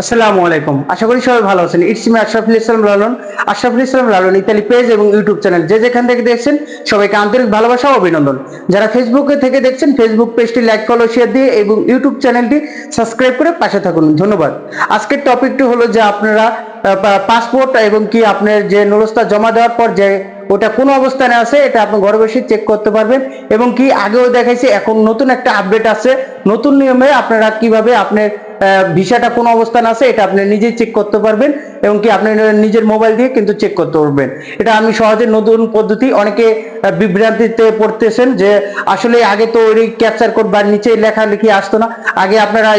আসসালামু আলাইকুম। আশা করি সবাই ভালো আছেন। It's me Ashraful Islam Lalon. Ashraful Islam Lalon Italy page এবং ইউটিউব চ্যানেল যে যেখান থেকে দেখছেন, সবাইকে আন্তরিক ভালোবাসা ও অভিনন্দন। যারা ফেসবুকে থেকে দেখছেন ফেসবুক পেজটি লাইক ফলো শেয়ার দিয়ে এবং ইউটিউব চ্যানেলটি সাবস্ক্রাইব করে পাশে থাকুন। ধন্যবাদ। আজকের টপিকটি হলো যে আপনারা পাসপোর্ট এবং কি আপনার যে নুরস্তা জমা দেওয়ার পর যে ওটা কোন অবস্থানে আছে, এটা আপনি ঘরে বসে চেক করতে পারবেন এবং কি আগেও দেখাইছে, এখন নতুন একটা আপডেট আছে। নতুন নিয়মে আপনারা কীভাবে আপনার ভিসাটা কোন অবস্থান আছে এটা আপনি নিজেই চেক করতে পারবেন এবং কি আপনি নিজের মোবাইল দিয়ে কিন্তু চেক করতে পারবেন। এটা আমি সহজে নতুন পদ্ধতি অনেকে বিভ্রান্তিতে পড়তেছেন যে আসলে আগে তো ওই ক্যাপচার কোড বা নিচে লেখালেখি আসতো না। আগে আপনারা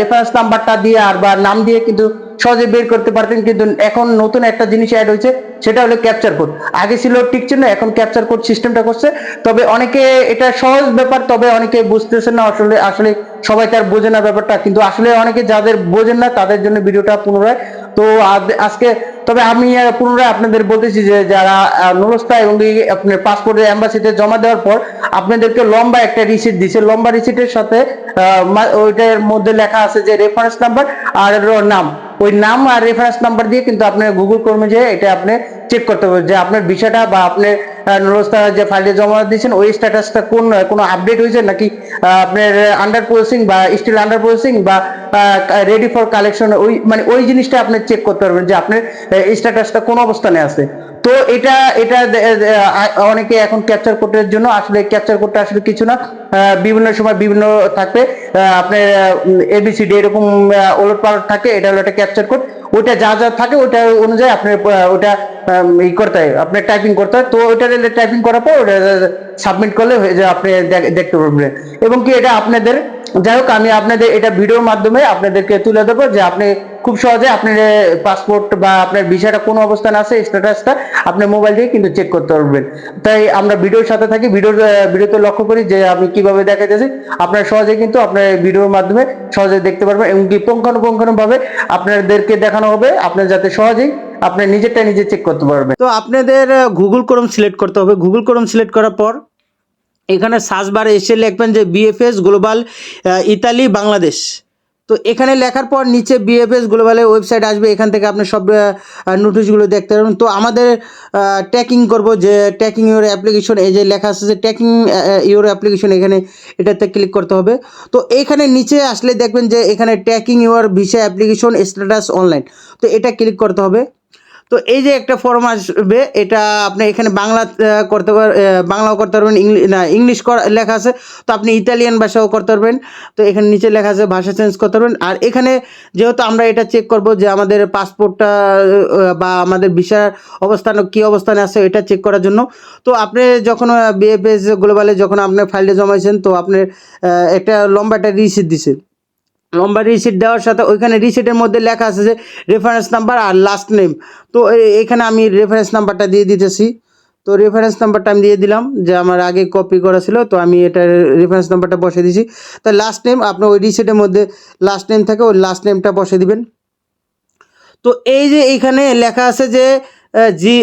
রেফারেন্স নাম্বারটা দিয়ে আর বা নাম দিয়ে কিন্তু সহজে বের করতে পারতেন, কিন্তু এখন নতুন একটা জিনিস অ্যাড হয়েছে, সেটা হলো ক্যাপচার কোড আগে ছিল টিক চিহ্ন এখন ক্যাপচার কোড সিস্টেমটা করছে। তবে অনেকে এটা সহজ ব্যাপার, তবে অনেকে বুঝতেছেন না, আসলে আসলে সবাই তার বোঝে না ব্যাপারটা। কিন্তু আসলে অনেকে যাদের বোঝেন না, তাদের জন্য ভিডিওটা পুনরায়, তো আজকে, তবে আমি পুনরায় আপনাদের বলতেছি যে যারা নুরস্তা এবং আপনার পাসপোর্টের অ্যাম্বাসিতে জমা দেওয়ার পর, আপনাদেরকে লম্বা একটা রিসিট দিছে। লম্বা রিসিটের সাথে ওইটার মধ্যে লেখা আছে যে রেফারেন্স নাম্বার আর নাম। ওই নাম আর রেফারেন্স নাম্বার দিয়ে কিন্তু আপনার গুগল কর্মে যে এটা আপনি চেক করতে পারবেন যে আপনার বিষয়টা বা আপনি নুরস্তা যে ফাইলে জমা দিয়েছেন, ওই স্ট্যাটাসটা কোন কোনো আপডেট হয়েছে নাকি আপনার আন্ডার প্রসেসিং বা স্টিল আন্ডার প্রসেসিং বা রেডি ফর কালেকশন ওই মানে ওই জিনিসটা আপনি চেক করতে পারবেন যে আপনার স্ট্যাটাসটা কোন অবস্থানে আছে। তো এটা এটা অনেকে এখন ক্যাপচার কোডের জন্য আসলে ক্যাপচার কোডটা আসলে কিছু না বিভিন্ন সময় বিভিন্ন থাকবে আপনার এবিসিডি এরকম ওলট পালট থাকে, এটা হলো একটা ক্যাপচার কোড ওইটা যা যা থাকে, ওইটা অনুযায়ী আপনার ওটা ই করতে হয়, আপনার টাইপিং করতে হয়, তো ওইটা টাইপিং করার পর ওটা সাবমিট করলে হয়ে যায় আপনি দেখ- দেখতে পারবেন। এবং কি এটা আপনাদের, যাই হোক, আমি আপনাদের এটা ভিডিওর মাধ্যমে আপনাদেরকে তুলে দেবো যে আপনি খুব সহজে আপনার পাসপোর্ট বা আপনার ভিসাটা কোন অবস্থান আছে স্ট্যাটাসটা আপনার মোবাইল দিয়ে কিন্তু চেক করতে পারবেন। তাই আমরা ভিডিওর সাথে থাকি, ভিডিওর ভিডিওতে লক্ষ্য করি যে আমি কীভাবে দেখাইতেছি। আপনার সহজে কিন্তু আপনার ভিডিওর মাধ্যমে সহজে দেখতে পারবেন এবং কি পুঙ্খানুপুঙ্খানু ভাবে আপনাদেরকে দেখানো হবে। আপনার যাতে সহজেই আপনি নিজেরটা নিজে চেক করতে পারবেন। তো আপনাদের গুগল ক্রোম সিলেক্ট করতে হবে। গুগল ক্রোম সিলেক্ট করার পর এখানে সার্চ বারে এসে লিখবেন যে বিএফএস গ্লোবাল ইতালি বাংলাদেশ তো এখানে লেখার পর নিচে বিএফএস গ্লোবালের ওয়েবসাইট আসবে। এখান থেকে আপনি সব নোটিশগুলো দেখতে পারবেন। তো আমাদের ট্র্যাকিং করব যে ট্র্যাকিং ইউর অ্যাপ্লিকেশন এই যে লেখা আছে যে ট্র্যাকিং ইউর অ্যাপ্লিকেশন এখানে এটাতে ক্লিক করতে হবে। তো এখানে নিচে আসলে দেখবেন যে এখানে tracking your visa application status online তো এটা ক্লিক করতে হবে। তো এই যে একটা ফর্ম আসবে, এটা আপনি এখানে বাংলা করতে বাংলাও করতে পারবেন ইংলিশ না ইংলিশ লেখা আছে, তো আপনি ইতালিয়ান ভাষাও করতে পারবেন, তো এখানে নিচে লেখা আছে ভাষা চেঞ্জ করতে পারবেন, আর এখানে যেহেতু আমরা এটা চেক করব যে আমাদের পাসপোর্টটা বা আমাদের ভিসার অবস্থান কী অবস্থানে আছে, এটা চেক করার জন্য, তো আপনি যখন বিএফএস গ্লোবালে যখন আপনি ফাইলটা জমাইছেন, তো আপনার একটা লম্বা একটা রিসিট দিছে। লম্বা রিসিট দেওয়ার সাথে ওইখানে রিসিটের মধ্যে লেখা আছে যে রেফারেন্স নাম্বার আর লাস্ট নেম তো এখানে আমি রেফারেন্স নাম্বারটা দিয়ে দিতেছি। তো রেফারেন্স নাম্বারটা আমি দিয়ে দিলাম, যে আমার আগে কপি করা ছিল, তো আমি এটা রেফারেন্স নাম্বারটা বসে দিয়েছি তো লাস্ট নেম আপনার ওই রিসিটের মধ্যে লাস্ট নেম থাকে, ওই লাস্ট নেমটা বসে দিবেন। তো এই যে এইখানে লেখা আছে যে G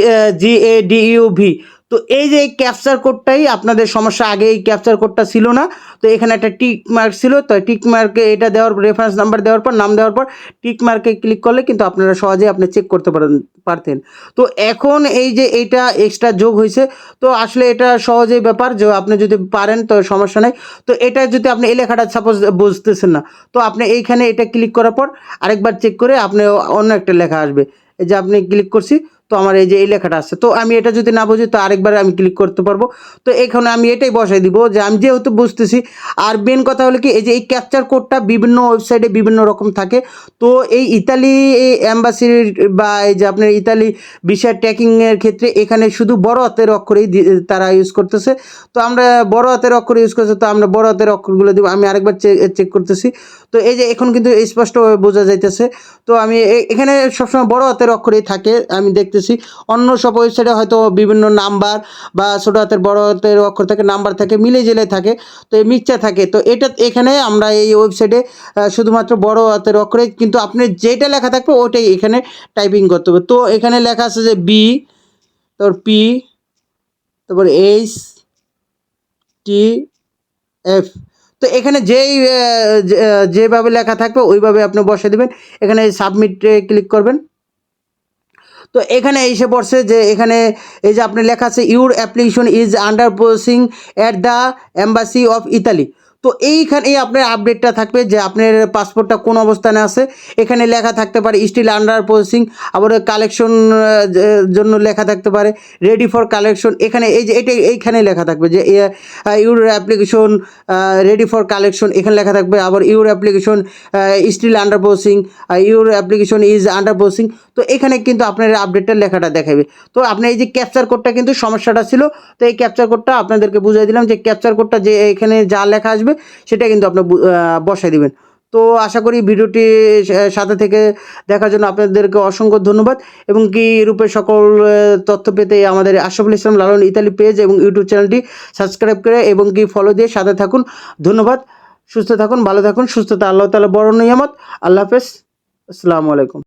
G A D U V তো এই যে এই ক্যাপচার কোডটাই আপনাদের সমস্যা, আগে এই ক্যাপচার কোডটা ছিল না, তো এখানে একটা টিক মার্ক ছিল, তো টিক মার্কে এটা দেওয়ার রেফারেন্স নাম্বার দেওয়ার পর, নাম দেওয়ার পর টিক মার্কে ক্লিক করলে কিন্তু আপনারা সহজেই আপনি চেক করতে পারেন, পারতেন। তো এখন এই যে এইটা এক্সট্রা যোগ হয়েছে, তো আসলে এটা সহজেই ব্যাপার, যে আপনি যদি পারেন তো সমস্যা নেই। তো এটা যদি আপনি, এই লেখাটা সাপোজ বুঝতেছেন না, তো আপনি এইখানে এটা ক্লিক করার পর আরেকবার চেক করে আপনি অন্য একটা লেখা আসবে। এই যে আপনি ক্লিক করছি তো আমার এই যে এই লেখাটা আছে। তো আমি এটা যদি না বুঝি, তো আরেকবার আমি ক্লিক করতে পারব। তো এখানে আমি এটাই বসাই দিব যে আমি যেহেতু বুঝতেছি, আর মেন কথা হলো কি, এই যে এই ক্যাপচার কোডটা বিভিন্ন ওয়েবসাইটে বিভিন্ন রকম থাকে। তো এই ইতালি অ্যাম্বাসির বা এই যে আপনার ইতালি ভিসা ট্র্যাকিংয়ের ক্ষেত্রে এখানে শুধু বড় হাতের অক্ষরেই তারা ইউজ করতেছে। তো আমরা বড় হাতের অক্ষর ইউজ করছি, তো আমরা বড় হাতের অক্ষরগুলো দিব। আমি আরেকবার চেক করতেছি। তো এই যে এখন কিন্তু স্পষ্টভাবে বোঝা যাইতেছে। তো আমি এখানে সবসময় বড় হাতের অক্ষরেই থাকে। আমি দেখতেছি অন্য সব ওয়েবসাইটে হয়তো বিভিন্ন নাম্বার বা ছোটো হাতের, বড় হাতের, অক্ষর থাকে, নাম্বার থাকে, মিলে জেলে থাকে, তো এই মিক্সচার থাকে। তো এটা এখানে আমরা এই ওয়েবসাইটে শুধুমাত্র বড় হাতের অক্ষরে কিন্তু আপনি যেটা লেখা থাকবে ওটাই এখানে টাইপিং করতে হবে। তো এখানে লেখা আছে যে বি তারপর পি তারপর এইচ টি এফ তো এখানে যেই যেভাবে লেখা থাকবে ওইভাবে আপনি বসে দিবেন। এখানে সাবমিটে ক্লিক করবেন। তো এখানে এসে পড়ছে যে এখানে এই যে আপনি লেখা আছে your application is under processing at the embassy of Italy তো এইখানে এই আপনার আপডেটটা থাকবে যে আপনার পাসপোর্টটা কোন অবস্থানে আছে। এখানে লেখা থাকতে পারে স্টিল আন্ডার প্রসেসিং আবার কালেকশন জন্য লেখা থাকতে পারে রেডি ফর কালেকশন এখানে এই যে, এটা এইখানে লেখা থাকবে যে your application ready for collection এখানে লেখা থাকবে আবার your application still under processing your application is under processing তো এখানে কিন্তু আপনার আপডেটটা লেখাটা দেখাবে। তো আপনার এই যে ক্যাপচার কোডটা কিন্তু সমস্যাটা ছিল। তো এই ক্যাপচার কোডটা আপনাদেরকে বুঝিয়ে দিলাম যে ক্যাপচার কোডটা যে, এখানে যা লেখা আসবে সেটা কিন্তু আপনি বু- বসাই দিবেন। তো আশা করি ভিডিওটি সাথে থেকে দেখার জন্য আপনাদেরকে অসংখ্য ধন্যবাদ। এবং কি রূপে সকল তথ্য পেতে আমাদের আশরাফুল ইসলাম লালন ইতালি পেজ এবং ইউটিউব চ্যানেলটি সাবস্ক্রাইব করে এবং কি ফলো দিয়ে সাথে থাকুন। ধন্যবাদ। সুস্থ থাকুন, ভালো থাকুন, সুস্থতা আল্লাহ তালা বড় নিয়ামত। আল্লাহ হাফেজ। আসসালামু আলাইকুম।